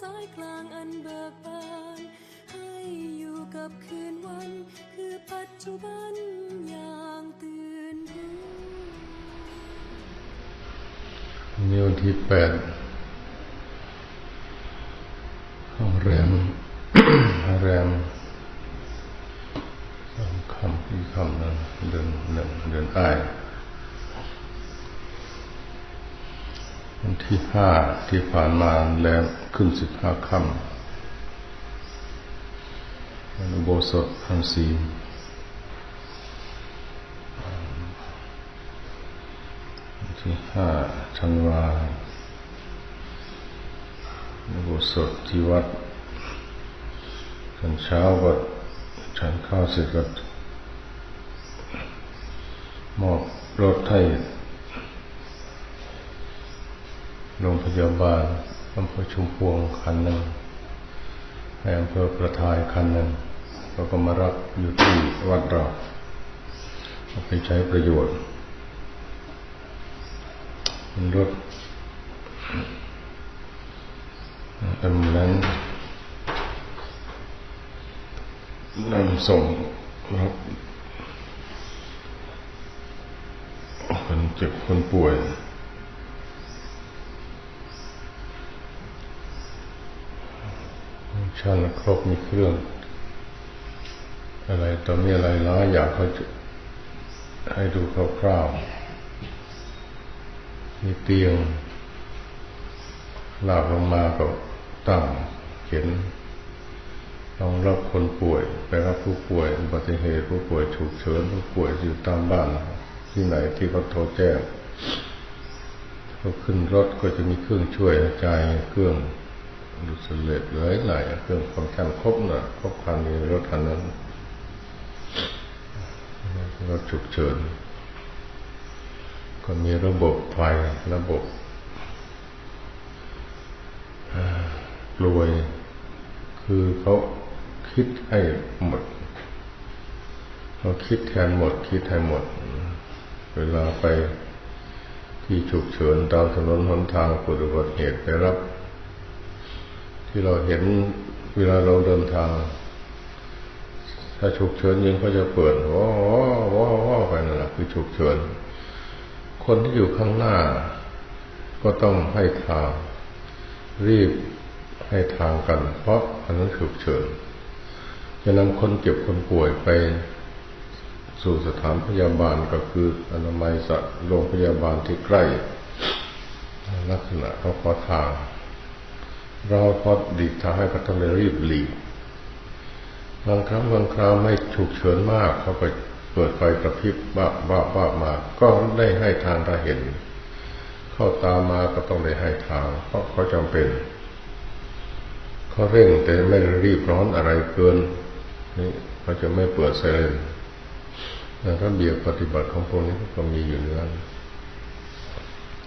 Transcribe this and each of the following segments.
สายกลางอันเบิกบานให้อยู่กับคืนวัน คือปัจจุบันอย่างตื่นรู้นนี้วันที่แปดห้องแรมแรมสามคำอีกคำนึ่งเดือนหนึ่งเดือนอ้ายวัน ที่ห้าที่ผ่านมาแล้วขึ้นสิบห้าคำวันอุโบสถทั้งสี่ที่ห้าธันวาอนุโบสถที่วัดตอนเช้าก็ฉันข้าวเสร็จก็มอบรถให้ โรงพยาบาลอำเภอชุมพวงคันหนึ่งให้อำเภอประทายคันหนึ่งแล้วก็มารับอยู่ที่วัดเราเอาไปใช้ประโยชน์เป็นรถแอมบูเลนนำส่งรับคนเจ็บคนป่วย ช่างครบมีเครื่อง อะไรต่อมีอะไรหล้ายอยากเขาจะให้ดูคร่าวๆมีเตียงลากลงมาก็ตั้งเข็นรองรับคนป่วย ไปรับผู้ป่วยอุบัติเหตุผู้ป่วยฉุกเฉินผู้ป่วยอยู่ตามบ้านที่ไหนที่เขาโทรแจ้งเขาขึ้นรถก็จะมีเครื่องช่วยหายใจเครื่อง ดูสเลดเหลือหลายเครื่องฟังก์ชันครบนะครบคันในรถคันนั้นรถฉุกเฉิน ก็มีระบบไฟระบบกลวย คือเขาคิดให้หมดเขาคิดแทนหมด คิดให้หมด เวลาไปที่ฉุกเฉินตามถนนหนทางเกิดอุบัติเหตุไปรับ ที่เราเห็นเวลาเราเดินทาง ถ้าฉุกเฉินยิงเขาจะเปิดว้าวว้าวว้าวไปนั่นแหละคือฉุกเฉิน คนที่อยู่ข้างหน้า ก็ต้องให้ทาง รีบให้ทางกัน เพราะอันนั้นฉุกเฉินจะนำคนเจ็บคนป่วยไปสู่สถานพยาบาลก็คืออนามัยสะโรงพยาบาลที่ใกล้ลักษณะเขาขอทาง เราพอดีทาให้ก็ต้องเลยรีบหลีกบางครั้งบางคราวไม่ฉุกเฉินมากเขาก็เปิดไฟกระพริบบ้าบ้าบ้ามา ก็ได้ให้ทางเราเห็น เข้าตามมาก็ต้องได้ให้ทางเพราะเขาจำเป็นเขาเร่งแต่ไม่รีบร้อนอะไรเกินนี่เขาจะไม่เปิดไซเรนแต่ระเบียบปฏิบัติของพวกนี้ก็มีอยู่เนื้อ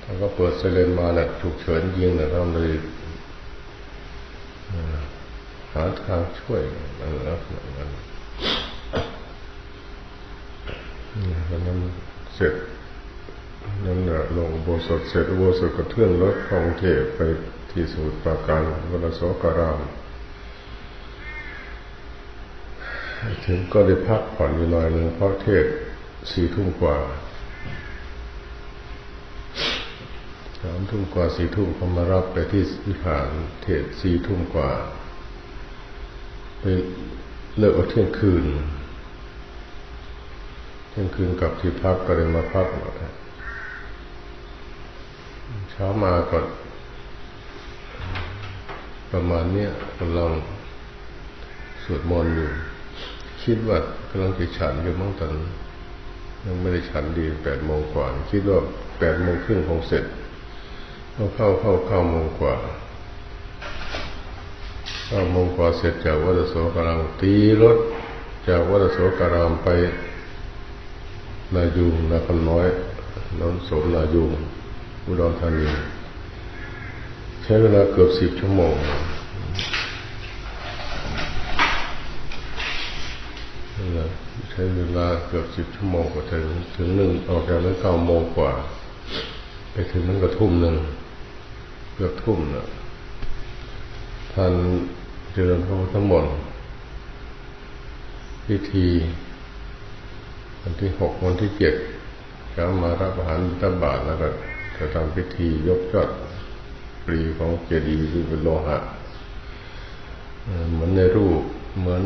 ถ้าก็เปิดไซเรนมาแหละฉุกเฉินยิงเนี่ยเราเลย หาทางช่วยมันลักษณะนั้นวันนั้นเสร็จนั่นแหละลงโบสถเสร็จโบสถก็เทื่อนรถของเทพไปที่สมุทรปราการวันโสการามถึงก็ได้พักผ่อนอยู่หน่อยหนึ่งเพราะเทศสี่ทุ่มกว่าสามทุ่มกว่าสี่ทุ่มเขามารับไปที่วิหารเทศสี่ทุ่มกว่า ไปเลิกเอาเที่ยงคืน เที่ยงคืนกลับที่พักก็เลยมาพักเช้ามาก็ประมาณเนี้ยกำลังสวดมนต์อยู่ คิดว่ากำลังจะฉันอยู่มั้งตอนยังไม่ได้ฉันดีแปดโมงกว่า คิดว่าแปดโมงครึ่งคงเสร็จ เข้าเข้าเข้าเข้าโมงกว่าเก้าโมงกว่าเสร็จจากวัดโสการามตีรถจากวัดโสการามไปนายูงนาคำน้อยนนสมนายูงอุดรธานีใช้เวลาเกือบสิบชั่วโมงใช้เวลาเกือบสิบชั่วโมงกว่าถึงถึงหนึ่งออกจากนั้นเก้าโมงกว่า ไปถึงนั้นก็ทุ่มหนึ่ง เกือบทุ่มนะท่านเจริญพระพุทธมนต์พิธี วันที่หกวันที่เจ็ดเช้ามารับอาหารบิณฑบาตแล้วก็จะทำพิธียกยอดปรีของเจดีย์ที่เป็นโลหะเหมือนในรูปเหมือน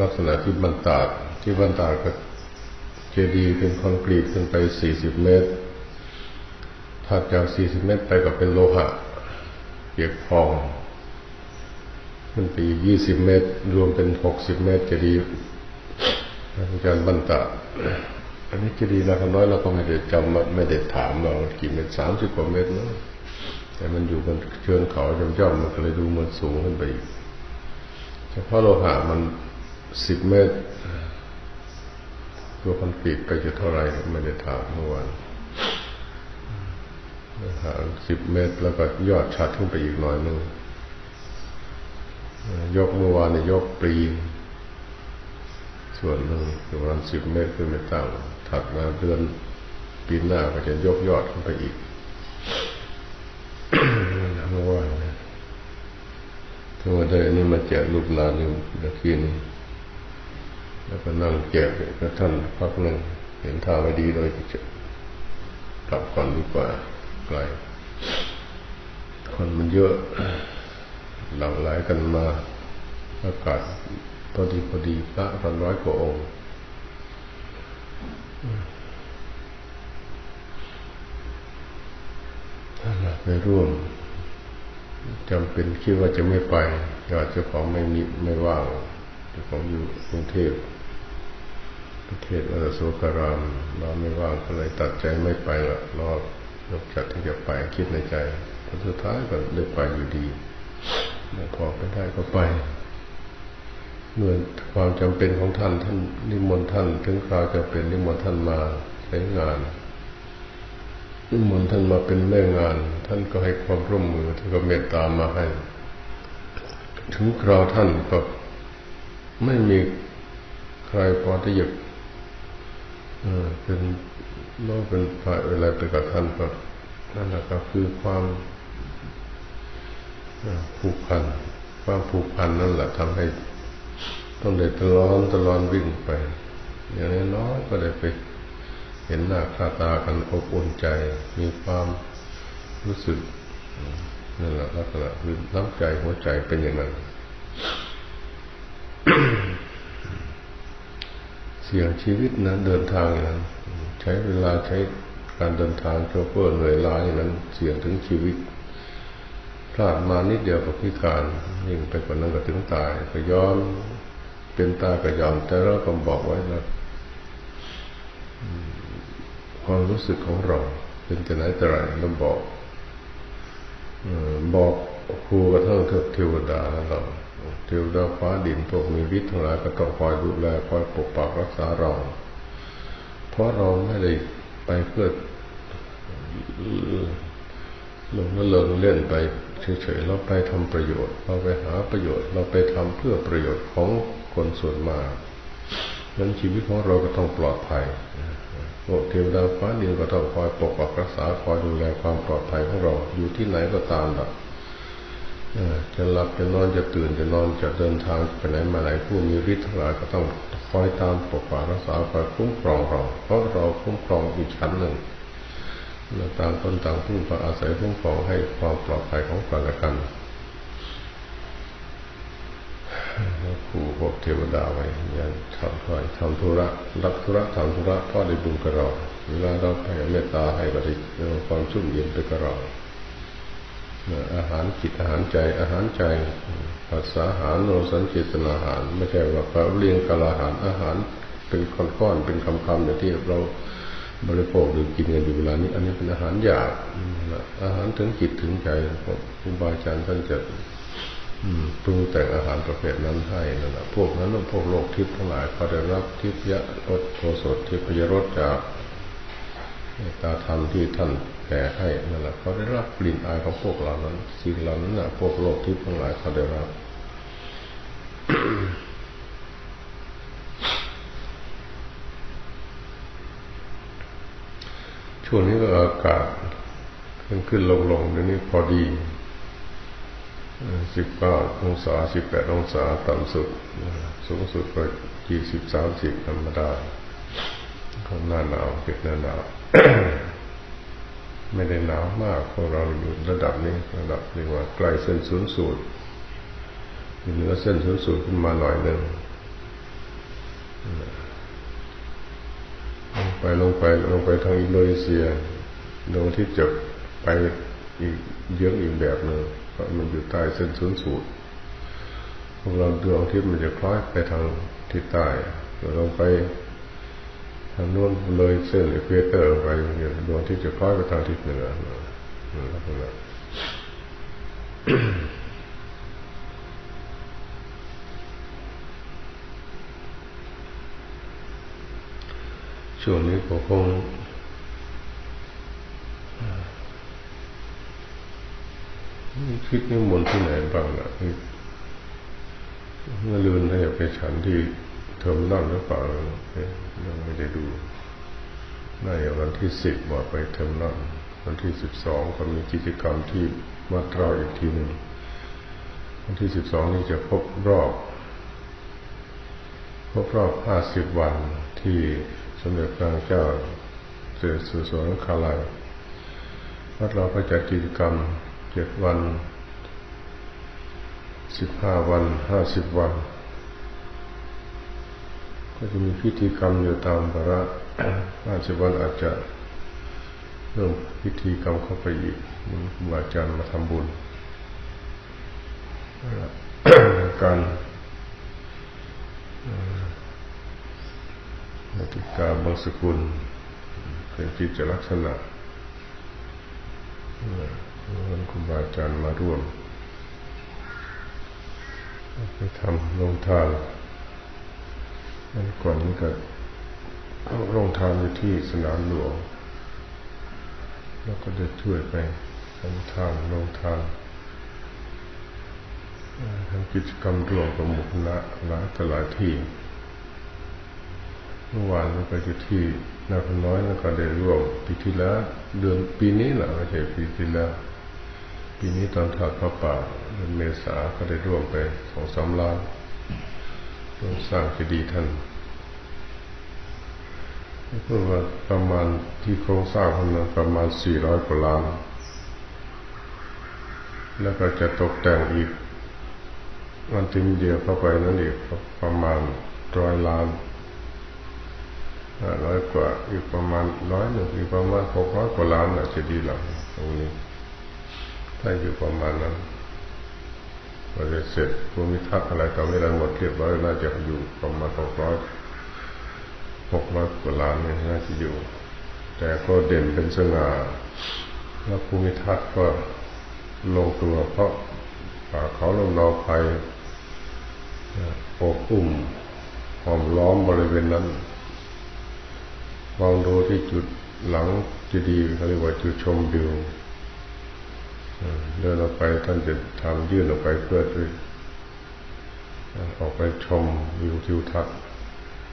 ลักษณะที่บรรดาที่บรรดาก็เจดีย์เป็นคอนกรีตขึ้นไปสี่สิบเมตรถัดจากสี่สิบเมตรไปก็เป็นโลหะ เปียกพองขึ้นไปอีกยี่สิบเมตร รวมเป็นหกสิบเมตรเจดีอาจารย์บรรดาดอันนี้เจดีย์นาคน้อยเราก็ไม่ได้จำไม่ได้ถามเรากี่เมตรสามสิบกว่าเมตรเนอะแต่มันอยู่บนเชิงเขาย่อมมันก็เลยดูมันสูงขึ้นไปอีกเฉพาะโลหะมันสิบเมตร ตัวคอนกรีตไปจะเท่าไหร่ไม่ได้ถามเมื่อวาน ห่างสิบเมตรแล้วก็ยอดชัดขึ้นไปอีกหน่อยหนึงยกเมื่อวานเนี่ยยกปรีส่วนหนึ่งประมาณสิบเมตรขึ้นไปตั้งถัดมาเดือนปีหน้าก็จะยกยอดขึ้นไปอีกเมื่อวานนี่ยทั้งหมดเลยอันนี้มาแจกลูกหลานอยู่ตะกี้นี้แล้วก็นั่งแจกกับท่านพักหนึ่งเห็นท่าไม่ดีเลยจะกลับก่อนดีกว่า ไกล คนมันเยอะหลั่งไหลกันมา อากาศพอดีพอดีพระพันร้อยกว่าองค์นั่นไปร่วมจำเป็นคิดว่าจะไม่ไปยอดเจ้าของไม่มีไม่ว่างเจ้าของอยู่กรุงเทพประเทศอโสการามเราไม่ว่างก็เลยตัดใจไม่ไปละรอ ยกจัดที่จะไปคิดในใจพอสุดท้ายก็เลยไปอยู่ดีเมื่อพอไปได้ก็ไปเมื่อความจำเป็นของท่านท่านนิมนต์ท่านถึงคราวจะเป็นนิมนต์ท่านมาใช้งานนิมนต์ท่านมาเป็นแม่งาน ท่านก็ให้ความร่วมมือท่านก็เมตตามาให้ ถึงคราวท่านก็ไม่มีใครพอที่จะเอ่อ เป็นน้อเป็นฝ่ายอะไรไปกับท่านก็นั่นแหละก็คือความผูกพัน ความผูกพันนั่นแหละทำให้ต้องเด็ดตลอนตลอนวิ่งไป อย่างน้อยก็ได้ไปเห็นหน้าค่าตากันอบอุ่นใจ มีความรู้สึกนั่นแหละลักษณะคือน้ำใจหัวใจเป็นอย่างนั้นเสี่ยงชีวิตนะเดินทางอย่างนั้น ช้เวลาใช้การเดินทางโชเฟอร์เหนื่อยล้าอย่างนั้นเสี่ยงถึงชีวิตพลาดมานิดเดียวกับพิการยิ่งไปกว่านั้นก็ถึงตายก็ย้อนเป็นตายก็ยอมแต่เราก็บอกไว้นะความรู้สึกของเรา เป็นจะไหนแต่ไรเราบอกอบอกครูกระทั่งเทวดาเราเทวดาฟ้าดินพวกมีวิทย์ทั้งหลายก็ต้องคอยดูแลคอยปกปักรักษาเรา เพราะเราไม่ได้ไปเพื่อลงละเลงเล่นไปเฉยๆเราไปทำประโยชน์ เราไปหาประโยชน์ เราไปทำเพื่อประโยชน์ของคนส่วนมากนั้นชีวิตของเราก็ต้องปลอดภัยพวกเทวดาฟ้าดินก็ต้องคอยปกปักรักษาคอยดูแลความปลอดภัยของเราอยู่ที่ไหนก็ตามแบบ จะหลับจะนอนจะตื่นจะนอนจะเดินทางไปไหนมาไหนผู้มีฤทธิ์ทั้งหลายก็ต้องคอยตามปกปักรักษาคอยคุ้มครองเราเพราะเราคุ้มครองอีกชั้นหนึ่งเราต่างคนต่างพึ่งพาอาศัยคุ้มครองให้ความปลอดภัยของกันและกันขู่พวกเทวดาไว้อย่าทำคอยทำธุระรับธุระทำธุระพ่อได้บุญกับเราเวลาเราแผ่เมตตาให้ก็ได้ความชุ่มเย็นไปกับเรา อาหารจิตอาหารใจอาหารใจภาษาอาหารโนสัญเจตนาอาหาร ไม่ใช่ว่าเราเรียงกาลอาหารอาหารเป็นก้อนๆเป็นคำๆอย่างที่เราบริโภคหรือกินกันอยู่เวลานี้ อันนี้เป็นอาหารหยาบอาหารถึงจิตถึงใจครูบาอาจารย์ท่านจะปรุงแต่งอาหารประเภทนั้นให้นั่นแหละพวกนั้นพวกโลกทิพย์ทั้งหลายเขาได้รับทิพยรสโสดทิพยรสจาก ตาธรรมที่ท่านแผ่ให้นั่นแหละเขาได้รับกลิ่นอายของพวกเหล่านั้นสิ่งเหล่านั้นนะพวกโลกทิพย์ทั้งหลายเขาได้รับช่วงนี้ก็อากาศขึ้นขึ้นลงลงเดี๋ยวนี้พอดีสิบเก้าองศาสิบแปดองศาต่ำสุด สูงสุดก็ยี่สิบสามสิบธรรมดาเขาหน้าหนาวเป็นหน้าหนาว ไม่ได้หนาวมากพวกเราอยู่ระดับนี้ระดับเรียกว่าใกล้เส้นศูนย์สูตรอยู่เหนือเส้นศูนย์สูตรขึ้นมาหน่อยหนึ่งลงไปลงไปลงไปทางอินโดนีเซียดวงที่จะไปอีกเยอะอีกแบบหนึ่งเพราะมันอยู่ใต้เส้นศูนย์สูตรพวกเราดวงที่มันจะคล้อยไปทางทิศใต้เราลงไป ทางโน้นเลยเส้นเอควเตอร์ไปเนี่ยดวงที่จะคล้อยไปทางทิศเหนือลักษณะช่วงนี้ก็คงคิดนิมนต์ที่ไหนบ้างนะเมื่อลืนถ้าอยาไปฉันที่ เทอมนั่นหรือเปล่ายังไม่ได้ดูน่าจะวันที่สิบบอกไปเทอมนั่นวันที่สิบสองก็มีกิจกรรมที่วัดราอีกทีหนึ่งวันที่สิบสองนี้จะครบรอบครบรอบห้าสิบวันที่สมเด็จพระเจ้าเสด็จสู่สวนคาลัยวัดเราก็จัดกิจกรรมเจ็ดวันสิบห้าวันห้าสิบวัน ก็จะมีพิธีกรรมอยู่ตามบระห้าสิบวันอาจจะเพิ่มพิธีกรรมเข้าไปอีกมีครูบาอาจารย์มาทำบุญ การนาติกาบางสกุลเป็นกิจลักษณะวันครูบาอาจารย์มาร่วมไปทำลงทาน วันก่อนนี้ก็ลงทานอยู่ที่สนามหลวง แล้วก็ได้ช่วยไปทำทานลงทานทำกิจกรรมร่วมกับหมู่คณะหลายต่หลายที่เมื่อวานเราไปอยู่ที่นาคน้อยแล้วก็ได้ร่วมปีที่แล้วเดือนปีนี้แหละไม่ใช่ปีที่แล้วปีนี้ตอนทอดพระป่าเดือนเมษาก็ได้ร่วมไปสองสามล้าน สร้างเจดีท่านเพื่อว่าประมาณที่โครงสร้างของนั้นประมาณสี่ร้อยกว่าล้าน แล้วก็จะตกแต่งอีกวันทิ้งเดียวเข้าไปนั่นอีกประมาณร้อยล้านร้อยกว่าอีกประมาณร้อยหนึ่งอีกประมาณหกร้อยกว่าล้านอาจจะดีหลังตรงนี้ถ้าอยู่ประมาณนั้น พอจะเสร็จภูมิทัศน์อะไรต่อไม่ได้หมดเรียบร้อยน่าจะอยู่ประมาณหกร้อยหกร้อยกว่าล้านเนี่ยน่าจะอยู่ แต่ก็เด่นเป็นสง่าแล้วภูมิทัศน์ก็ลงตัวเพราะป่าเขาลำนาวไฟปกอุ้มหอมล้อมบริเวณนั้นมองดูที่จุดหลังจะดีเขาเรียกว่าจุดชมวิว เดินออกไปท่านจะทำยื่นออกไปเพื่อออกไปชมวิวทิวทัศน์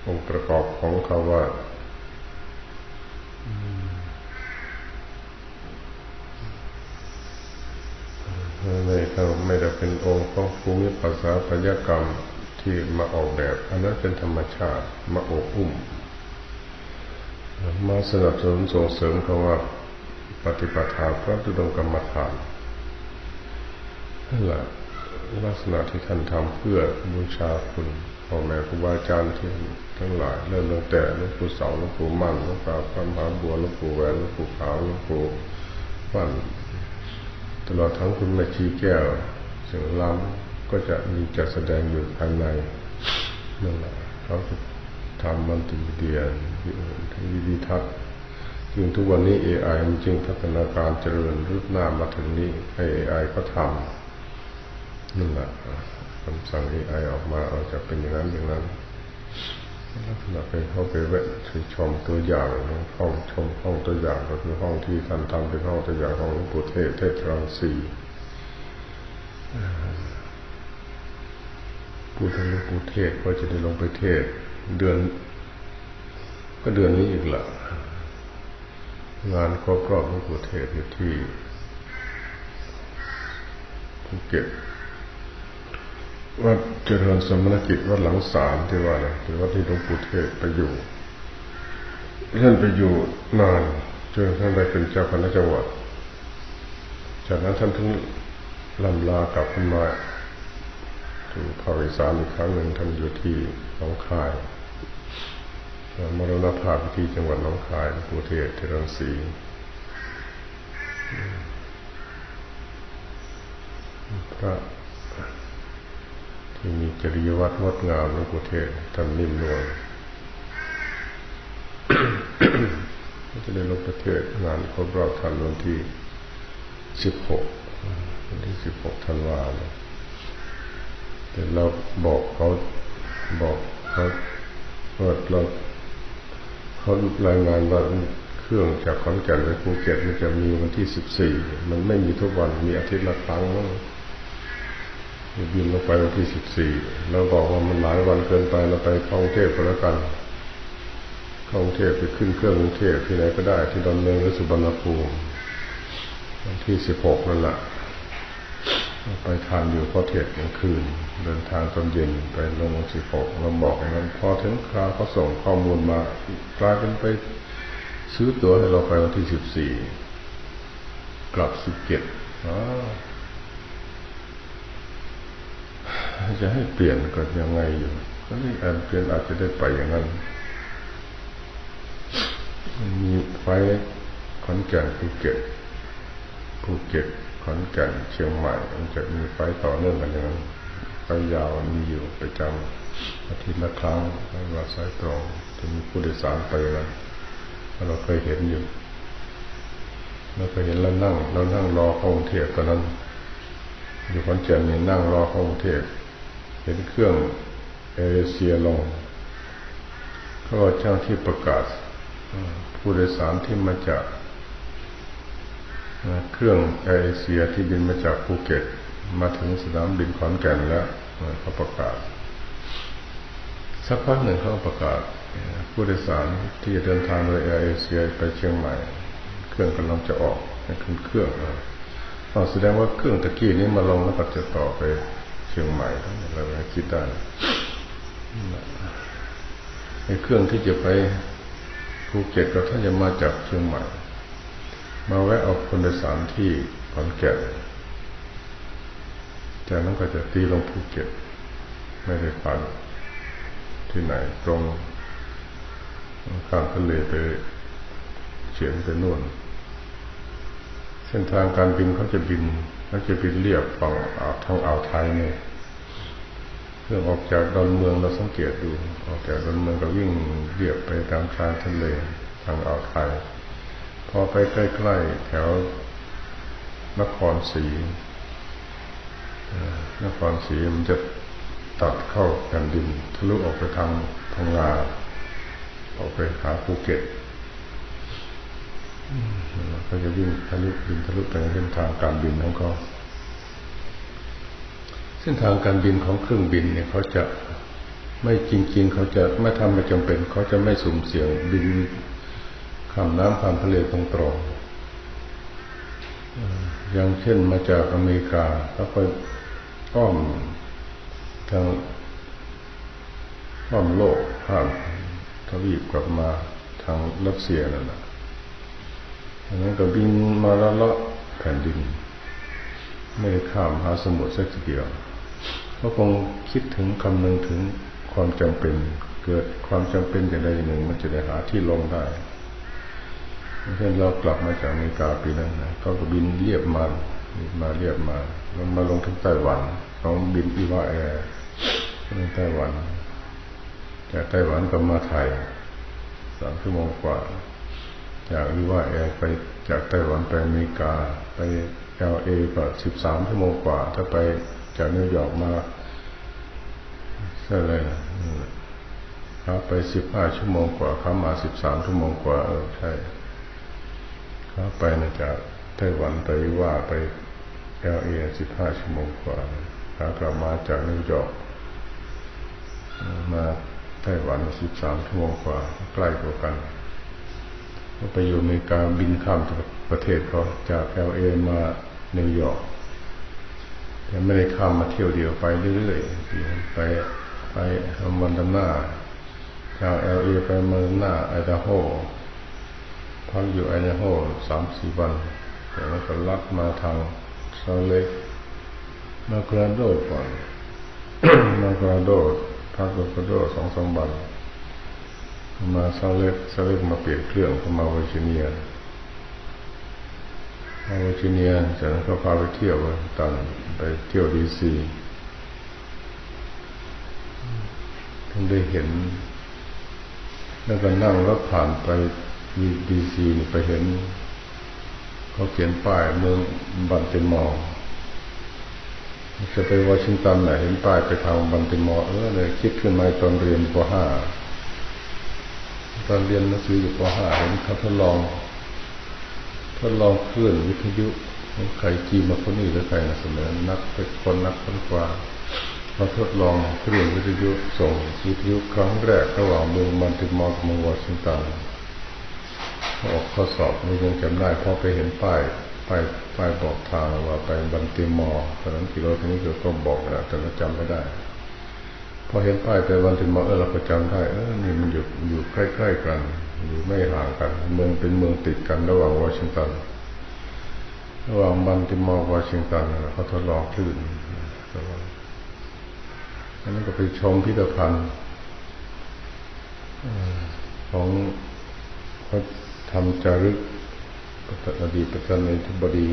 องค์ประกอบของเขาว่าไม่ถ้าไม่ได้เป็นองค์ของภูมิภาษาพยกรรมที่มาออกแบบ อันนั้นเป็นธรรมชาติมาอบอุ้ม มาสนับสนุนส่งเสริมคำว่าปฏิปทาพระตุดงกรรมฐานนั่นแหละลักษณะที่ท่านทำเพื่อบูชาคุณพ่อแม่ครูบาอาจารย์ที่ทั้งหลายเริ่มตั้งแต่หลวงปู่เสาหลวงปู่มั่นหลวงปู่พระมหาบัวหลวงปู่แหวนหลวงปู่ขาวหลวงปู่ฟันตลอดทั้งคุณแม่ชีแก้วเสียงล้ำก็จะมีจัดแสดงอยู่ภายในนั่นแหละเขาจะทำมันติเดียนที่วิธีทัศน์จึงทุกวันนี้ AI มันจึงพัฒนาการเจริญรุดหน้ามาถึงนี้ AI ก็ทำ นั่นแหละคำสั่ง AI อออกมาเอาจะเป็นอย่างนั้นอย่างนั้นลักษณะไปเข้าไปแวะชมตัวอย่างห้องชมห้องตัวอย่างก็คือห้องที่ท่านทำเป็นห้องตัวอย่างห้องหลวงปู่เทศเทศรังสีพูดถึงหลวงปู่เทศก็จะได้ลงไปเทศเดือน ก็เดือนนี้อีกละงานครอบครอบหลวงปู่เทศอยู่ที่ภูเก็ต วัดเจริญสมณกิจวัดหลังสามที่ว่านะที่วัดที่หลวงปู่เทศไปอยู่ท่านไปอยู่นานจนท่านได้เป็นเจ้าคณะจังหวัด จากนั้นท่านถึงลำลากลับขึ้นมาถึงภาคอีสานอีกครั้งหนึ่งท่านอยู่ที่หนองคายมรณภาพที่จังหวัดหนองคายหลวงปู่เทศเทรังสีพระ มีจริยวัตรงดงามหลวงปู่เทศท่านนิ่มนวลก็จะได้ลงประเทศงานครบรอบท่านวันที่สิบหกวันที่สิบหกธันวาคมแต่เราบอกเขาบอกเขาว่าเราเขารายงานว่าเครื่องจากขอนแก่นไปภูเก็ตมันจะมีวันที่สิบสี่มันไม่มีทุกวันมีอาทิตย์ละครั้งมั้ง บินลงไปวันที่สิบสี่เราบอกว่ามันหลายวันเกินไปเราไปกรุงเทพก็แล้วกันกรุงเทพไปขึ้นเครื่องกรุงเทพที่ไหนก็ได้ที่ดอนเมืองหรือสุบรรณภูมิวันที่สิบหกนั่นแหละไปทานอยู่พอเทศกลางคืน เดินทางตอนเย็นไปลงวันสิบหกเราบอกอย่างนั้นพอถึงคราวเขาส่งข้อมูลมากลายเป็นไปซื้อตั๋วให้เราไปวันที่สิบสี่กลับสิบเจ็ด จะให้เปลี่ยนก็ยังไงอยู่ก็นี่อาจเปลี่ยนอาจจะได้ไปอย่างนั้นมีไฟขอนแก่นภูเก็ตภูเก็ตขอนแก่นเชียงใหม่ มันจะมีไฟต่อเนื่องกันอย่างนั้นไฟยาวมีอยู่ประจำอาทิตย์ละครั้งเวลาสายตรงจะมีผู้โดยสารไปกันเราเคยเห็นอยู่เราเคยเห็นแล้วนั่งเรานั่งรอเข้ากรุงเทพตอนนั้น อยู่ขอนแก่นนี่นั่งรอเข้ากรุงเทพ เห็นเครื่องเอเชียลงก็เจ้าที่ประกาศ ผู้โดยสารที่มาจาก เครื่องเอเชียที่บินมาจากภูเก็ต มาถึงสนามบินขอนแก่นแล้วเขาประกาศ สักพักหนึ่งเขาประกาศ ผู้โดยสารที่จะเดินทางโดยเอเชียไปเชียงใหม่ เครื่องกำลังจะออกขึ้นเครื่องอ๋อแสดงว่าเครื่องตะกี้นี้มาลงแล้วก็จะต่อไป ชียงใหม่เราคิดได้ไอ้เครื่องที่จะไปภูเก็ตก็ท่านจะมาจากเชียงใหม่ มาแวะเอาคนโดยสารที่ขอนแก่นจากนั้นก็จะตีลงภูเก็ต ไม่ได้ผ่านที่ไหนตรงข้ามทะเลไปเฉียงไปนู่นเส้นทางการบินเขาจะบิน เขาจะบินเรียบฝั่งอ่าวทางอ่าวไทยเนี่ยเรื่องออกจากดอนเมืองเราสังเกตดู ออกจากดอนเมืองก็วิ่งเรียบไปตามชายทะเลทางอ่าวไทย พอไปใกล้ๆแถวนครศรีนครศรีมันจะตัดเข้าแผ่นดินทะลุออกไปทางพังงาออกไปหาภูเก็ต เขาจะวิ่งทะลุบินทะลุไปเส้นทางการบินของเขาเส้นทางการบินของเครื่องบินเนี่ยเขาจะไม่จริง ๆ เขาจะไม่ทำไม่จำเป็น เขาจะไม่สุ่มเสี่ยงบินข้ามน้ำข้ามทะเลตรงๆอย่างเช่นมาจากอเมริกาเขาไปอ้อมทางอ้อมโลกผ่านทวีปกลับมาทางรัสเซียนั่นแหละ อันนั้นก็บินมาละละแผ่นดิน ไม่ได้ข้ามหาสมุทรสักทีเดียวเขาคงคิดถึงคำนึงถึงความจำเป็นเกิดความจำเป็นอย่างใดอย่างหนึ่ง มันจะได้หาที่ลงได้เช่นเรากลับมาจากอเมริกาปีนั้นนะเขาก็บินเรียบมามาเรียบมาแล้วมาลงที่ไต้หวันเขาบินอีวาแอร์ลงไต้หวันจากไต้หวันก็มาไทยสามชั่วโมงกว่า จากอีวาแอร์ไปจากไต้หวันไปอเมริกา ไปเอลเอก็สิบสามชั่วโมงกว่า ถ้าไปจากนิวยอร์กมาใช่เลยครับไปสิบห้าชั่วโมงกว่าครับมาสิบสามชั่วโมงกว่า เออใช่ครับไปนะจากไต้หวันไปว่าไปเอลเอสิบห้าชั่วโมงกว่าขากลับมาจากนิวยอร์กมาไต้หวันสิบสามชั่วโมงกว่าใกล้กว่ากัน ไปอยู่อเมริกาบินข้ามประเทศเขาจากเอลเอมานิวยอร์กไปยังไม่ได้ข้ามมาเที่ยวเดียวไปเรื่อยๆไปไปมันดำหน้าจากเอลเอไปมันดำหน้าไอดาโฮพักอยู่ไอดาโฮสามสี่วันแล้วก็ลัดมาทางซาเล็กมากราโดก่อนมากราโดพักมากราโดสองสามวัน มาซาเล็กซาเล็กมาเปลี่ยนเครื่องเข้ามาเวอร์จิเนียมาเวอร์จิเนียจากนั้นก็พาไปเที่ยวตันไปเที่ยวดีซีถึงได้เห็น แล้วก็นั่งรถผ่านไปดีซีไปเห็นเขาเขียนป้ายเมืองบันติมอร์จะไปวอชิงตันไหนเห็นป้ายไปทางบันติมอร์เออเลยคิดขึ้นมาตอนเรียนป .5 ตอนเรียนหนังสืออยู่ป .5 เห็นเขาทดลองทดลองเคลื่อนวิทยุใครจีมาคนนี้หรือใครนะเสนอนักเป็นคนนักค้นคว้ามาทดลองเคลื่อนวิทยุส่งวิทยุครั้งแรกระหว่างเมืองบันติมอร์กเมืองวอชิงตันออกข้อสอบนี่ยังจำได้เพราะไปเห็นป้ายป้ายป้ายบอกทางว่าไปบันติมอร์ตอนนั้นกิโลทีนี้ก็บอกแล้วแต่เราจำไม่ได้ พอเห็นป้ายไปบันติมอเออเราก็จำได้ เออนี่มันอยู่อยู่ใกล้ๆกัน อยู่ไม่ห่างกัน เมืองเป็นเมืองติดกันระหว่างวอชิงตันระหว่างบันติมอร์วอชิงตันเขาทดลองคลื่นอันนั้นก็ไปชมพิพิธภัณฑ์ของพระธรรมจารึกอดีตประธานาธิบดี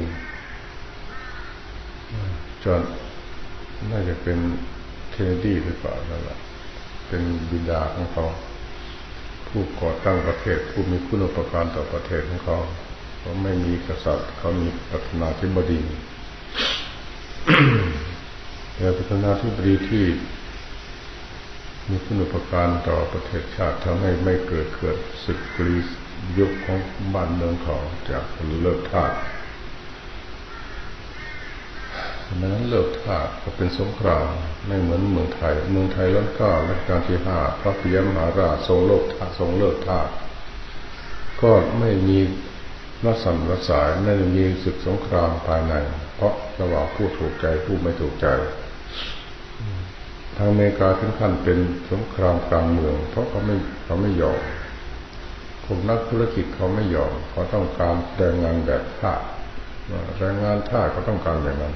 จอห์นน่าจะเป็น เนเนดีหรือเปล่านั่นแหละเป็นบิดาของเขาผู้ก่อตั้งประเทศผู้มีคุณอุปการต่อประเทศของเขาเขาไม่มีกษัตริย์ เขามีประธานาธิบดีแต่ประธานาธิบดีที่ มีคุณอุปการต่อประเทศชาติทำให้ไม่เกิดเกิดศึกกรียุคของบ้านเมืองเขาจากเลิกทาส ดังนั้นเลิกทาสก็เป็นสงครามไม่เหมือนเมืองไทย เมืองไทยรัชกาลรัชกาลที่ห้าพระปิยมหาราชทรงโลกทาสทรงเลิกทาสก็ไม่มีรัศมีรัสายไม่มีศึกสงครามภายใน เพราะระหว่างผู้ถูกใจผู้ไม่ถูกใจทางอเมริกาถึงขั้นเป็นสงครามกลางเมือง เพราะเขาไม่เขาไม่ยอมพวกนักธุรกิจเขาไม่ยอมเขาต้องการแรงงานแบบทาแรงงานทาเขาต้องการอย่างนั้น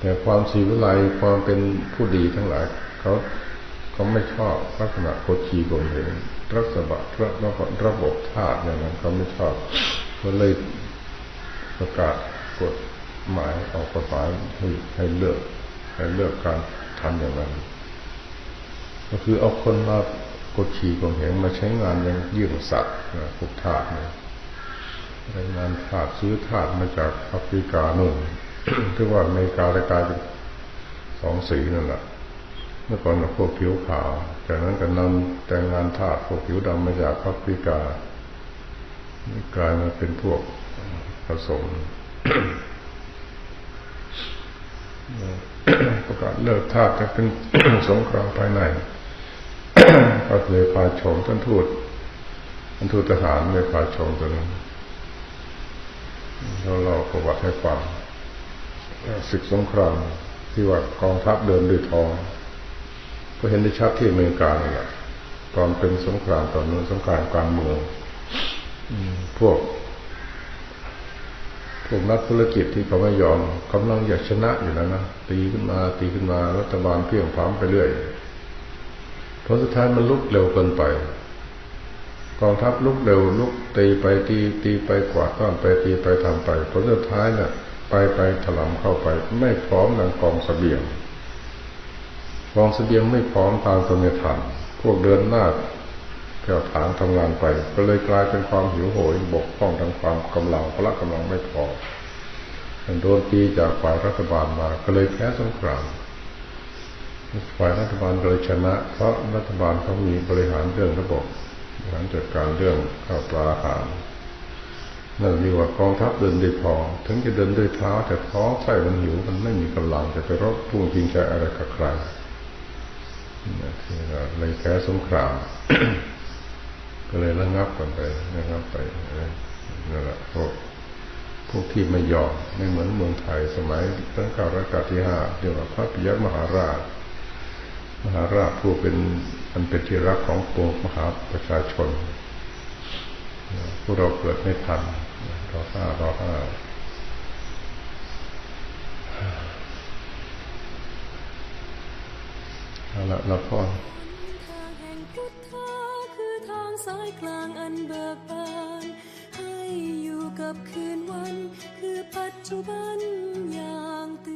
แต่ความศีวิไลความเป็นผู้ดีทั้งหลายเขาเขาไม่ชอบลักษณะโคชีโกงเหงรัฐบาลระระระบบทาสอย่างนั้นเขาไม่ชอบก็เลยประกาศกฎหมายออกกฎหมายให้ให้เลิกให้เลิกการทำอย่างนั้น ก็คือเอาคนมากดขี่กงเหงมาใช้งานอย่างยื่งสัตว์นะพวกทาสเนี่ยรายงานทาสซื้อทาสมาจากแอฟริกาโน่น ที่ว่าอเมริกาได้กลายเป็นสองสีนั่นแหละเมื่อก่อนพวกผิวขาว จากนั้นก็นำแต่งงานทาสพวกผิวดำมาจากแอฟริกากลายมาเป็นพวกผสมประกาศเลิกทาสจะเป็นสงครามภายใน ก็เลยพาชมท่านทูตท่านทูตทหารเลยพาชมตัวนั้นแล้วเราประวัติให้ฟัง ศึกสงครามที่ว่ากองทัพเดินด้วยทอง ก็เห็นได้ชัดที่อเมริกานี่แหละตอนเป็นสงครามตอนนู้นสงครามกลางเมืองพวก พวกนักธุรกิจที่เขาไม่ยอมกำลังอยากชนะอยู่แล้วนะตีขึ้นมา ตีขึ้นมารัฐบาลเพียงพร้ำไปเรื่อยผลสุดท้ายมันลุกเร็วเกินไปกองทัพลุกเร็วลุกตีไปตีตีไปกวาดต้อนไปตีไปทำไปผลสุดท้ายเนี่ย ไปไปถลำเข้าไป ไม่พร้อมดังกองสเสบียงกองสเสบียงไม่พร้อมตามสมัยทันพวกเดินหน้าแผ่วถางทำงานไป ก็เลยกลายเป็นความหิวโหยบกพร่องทางความกำลังพละกำลังไม่พอโดนตีจากฝ่ายรัฐบาลมา ก็เลยแพ้สงครามฝ่ายรัฐบาลก็เลยชนะ เพราะรัฐบาลเขามีบริหารเรื่องระบบบริหารจัดการเรื่องข้าวปลาอาหาร นั่นเรียกว่ากองทัพเดินด้วยท้อถึงจะเดินด้วยเท้าแต่ท้องไส้มันหิวมันไม่มีกำลังจะไปรบพุ่งพิงใจอะไรกับใครนี่คือเลยแพ้สงครามก็เลยระงับกันไปนะครับไปนั่นแหละพวกพวกที่ไม่ยอมไม่เหมือนเมืองไทยสมัยรัชกาลรัชกาลที่ห้าเรียกว่าพระปิยมหาราช มหาราชผู้เป็นอันเป็นที่รักของปวงมหาประชาชนพวกเราเกิดไม่ทัน รอห้ารอห้าเอาละเรพ่อสายลางเบิานอกับคืนวัน คือปัจจุบันอย่างตื่น